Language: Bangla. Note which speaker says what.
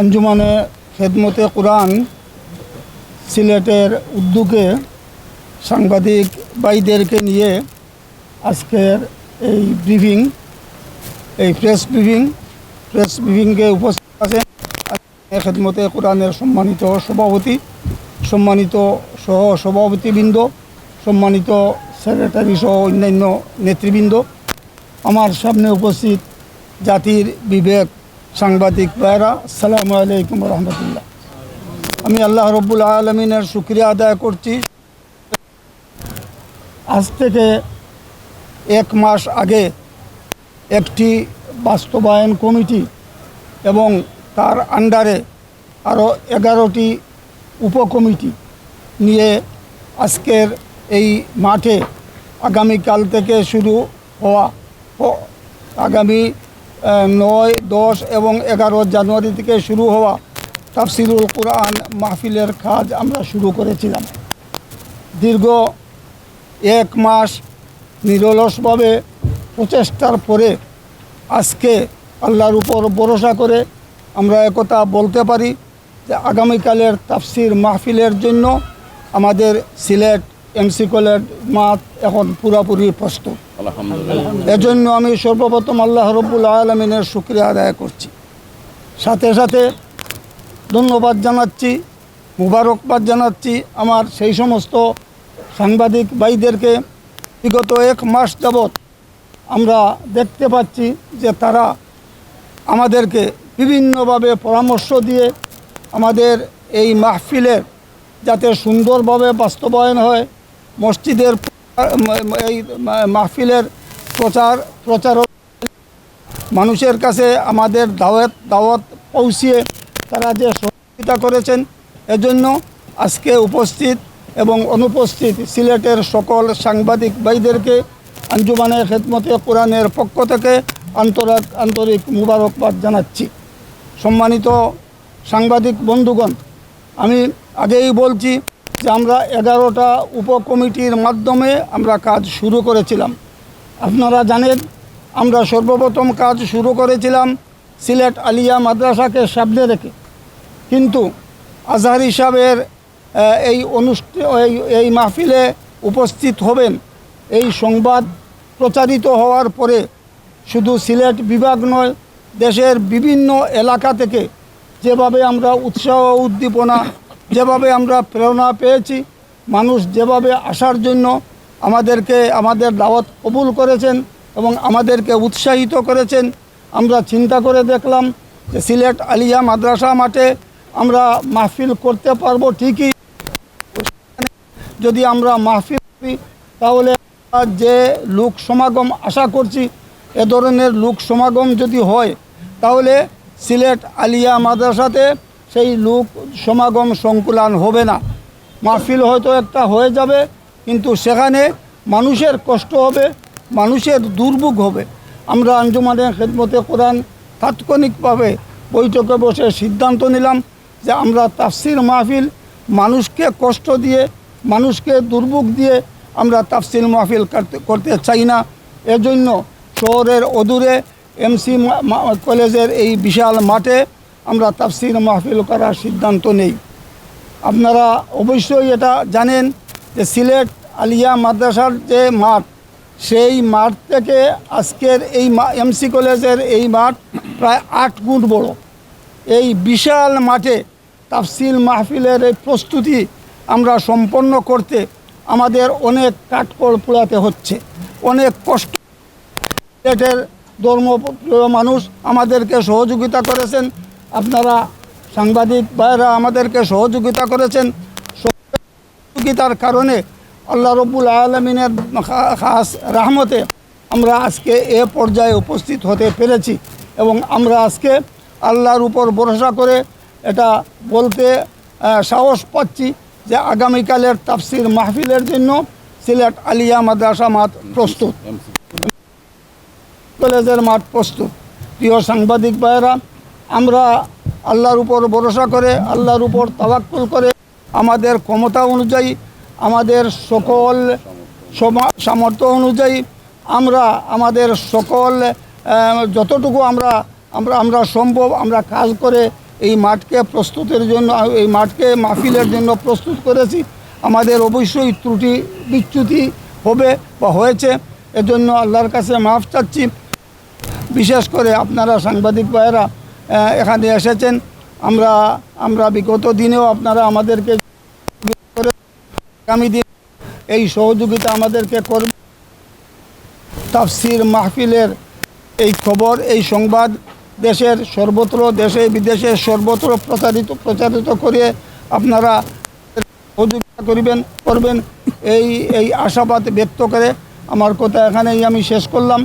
Speaker 1: আঞ্জুমানে খেদমতে কোরআন সিলেটের উদ্যোগে সাংবাদিক ভাইদেরকে নিয়ে আজকের এই ব্রিফিং, এই প্রেস ব্রিফিং, প্রেস ব্রিফিংয়ে উপস্থিত আছেন খেদমতে কোরআনের সম্মানিত সভাপতি, সম্মানিত সহ সভাপতিবৃন্দ, সম্মানিত সেক্রেটারি সহ অন্যান্য নেতৃবৃন্দ। আমার সামনে উপস্থিত জাতির বিবেক সাংবাদিক ভাইরা, আসসালামু আলাইকুম রহমতুল্লাহ। আমি আল্লাহ রব্বুল আলমিনের শুক্রিয়া আদায় করছি। আজ থেকে এক মাস আগে একটি বাস্তবায়ন কমিটি এবং তার আন্ডারে আরও এগারোটি উপকমিটি নিয়ে আজকের এই মাঠে আগামীকাল থেকে শুরু হওয়া আগামী নয়, দশ এবং এগারো জানুয়ারি থেকে শুরু হওয়া তাফসিরুল কোরআন মাহফিলের কাজ আমরা শুরু করেছিলাম। দীর্ঘ এক মাস নিরলসভাবে প্রচেষ্টার পরে আজকে আল্লাহর উপর ভরসা করে আমরা একথা বলতে পারি যে আগামীকালের তাফসির মাহফিলের জন্য আমাদের সিলেট এমসি কলেজ মাঠ এখন পুরোপুরি প্রস্তুত। এজন্য আমি সর্বপ্রথম আল্লাহ রব্বুল আলমিনের শুক্রিয়া আদায় করছি। সাথে সাথে ধন্যবাদ জানাচ্ছি, মুবারকবাদ জানাচ্ছি আমার সেই সমস্ত সাংবাদিক ভাইদেরকে। বিগত এক মাস যাবৎ আমরা দেখতে পাচ্ছি যে তারা আমাদেরকে বিভিন্নভাবে পরামর্শ দিয়ে আমাদের এই মাহফিলের যাতে সুন্দরভাবে বাস্তবায়ন হয়, মসজিদের এই মাহফিলের প্রচার প্রচার মানুষের কাছে আমাদের দাওয়াত দাওয়াত পৌঁছিয়ে তারা যে সহযোগিতা করেছেন, এজন্য আজকে উপস্থিত এবং অনুপস্থিত সিলেটের সকল সাংবাদিক ভাইদেরকে আঞ্জুমানে খেদমতে কোরআনের পক্ষ থেকে আন্তরিক আন্তরিক মুবারকবাদ জানাচ্ছি। সম্মানিত সাংবাদিক বন্ধুগণ, আমি আগেই বলছি যে আমরা এগারোটা উপকমিটির মাধ্যমে আমরা কাজ শুরু করেছিলাম। আপনারা জানেন, আমরা সর্বপ্রথম কাজ শুরু করেছিলাম সিলেট আলিয়া মাদ্রাসাকে সামনে রেখে। কিন্তু আজহার হিসাবের এই অনুষ্ঠান এই এই মাহফিলে উপস্থিত হবেন, এই সংবাদ প্রচারিত হওয়ার পরে শুধু সিলেট বিভাগ নয়, দেশের বিভিন্ন এলাকা থেকে যেভাবে আমরা উৎসাহ উদ্দীপনা যেভাবে আমরা প্রেরণা পেয়েছি, মানুষ যেভাবে আসার জন্য আমাদেরকে, আমাদের দাওয়াত কবুল করেছেন এবং আমাদেরকে উৎসাহিত করেছেন, আমরা চিন্তা করে দেখলাম যে সিলেট আলিয়া মাদ্রাসা মাঠে আমরা মাহফিল করতে পারব ঠিকই। যদি আমরা মাহফিল করি, তাহলে যে লোক সমাগম আশা করছি, এ ধরনের লোক সমাগম যদি হয়, তাহলে সিলেট আলিয়া মাদ্রাসাতে সেই লোক সমাগম সংকুলান হবে না। মাহফিল হয়তো একটা হয়ে যাবে, কিন্তু সেখানে মানুষের কষ্ট হবে, মানুষের দুর্ভোগ হবে। আমরা আঞ্জুমানে খেদমতে কোরআন তাৎক্ষণিকভাবে বৈঠকে বসে সিদ্ধান্ত নিলাম যে আমরা তাফসির মাহফিল মানুষকে কষ্ট দিয়ে, মানুষকে দুর্ভোগ দিয়ে আমরা তাফসির মাহফিল করতে করতে চাই না। এজন্য শহরের অদূরে এমসি কলেজের এই বিশাল মাঠে আমরা তাফসির মাহফিল করার সিদ্ধান্ত নেই। আপনারা অবশ্যই এটা জানেন যে সিলেট আলিয়া মাদ্রাসার যে মাঠ, সেই মাঠ থেকে আজকের এই এমসি কলেজের এই মাঠ প্রায় আট গুণ বড়। এই বিশাল মাঠে তাফসিল মাহফিলের এই প্রস্তুতি আমরা সম্পন্ন করতে আমাদের অনেক কাঠকড় পোড়াতে হচ্ছে। অনেক কষ্ট সিলেটের ধর্মপ্রিয় মানুষ আমাদেরকে সহযোগিতা করেছেন। আপনারা সাংবাদিক ভাইরা আমাদেরকে সহযোগিতা করেছেন। সহযোগিতার কারণে আল্লাহ রব্বুল আলমিনের খাস রাহমতে আমরা আজকে এ পর্যায়ে উপস্থিত হতে পেরেছি এবং আমরা আজকে আল্লাহর উপর ভরসা করে এটা বলতে সাহস পাচ্ছি যে আগামীকালের তাফসির মাহফিলের জন্য সিলেট আলিয়া মাদ্রাসা মাঠ প্রস্তুত। কলেজের মাঠ প্রস্তুত। প্রিয় সাংবাদিক ভাইয়েরা আমরা আল্লাহর উপর ভরসা করে, আল্লাহর উপর তাওয়াক্কুল করে, আমাদের ক্ষমতা অনুযায়ী, আমাদের সকল সামর্থ্য অনুযায়ী আমরা, আমাদের সকল যতটুকু আমরা আমরা আমরা সম্ভব আমরা কাজ করে এই মাঠকে প্রস্তুতের জন্য, এই মাঠকে মাহফিলের জন্য প্রস্তুত করেছি। আমাদের অবশ্যই ত্রুটি, বিচ্যুতি হবে বা হয়েছে, এজন্য আল্লাহর কাছে মাফ চাচ্ছি। বিশেষ করে আপনারা সাংবাদিক ভাইয়েরা এখানে এসেছেন। আমরা আমরা বিগত দিনেও আপনারা আমাদেরকে আগামী দিন এই সহযোগিতা আমাদেরকে করবে। তাফসির মাহফিলের এই খবর, এই সংবাদ দেশের সর্বত্র দেশে বিদেশে সর্বত্র প্রচারিত প্রচারিত করে আপনারা সহযোগিতা করিবেন, করবেন। এই এই আশাবাদ ব্যক্ত করে আমার কথা এখানেই আমি শেষ করলাম।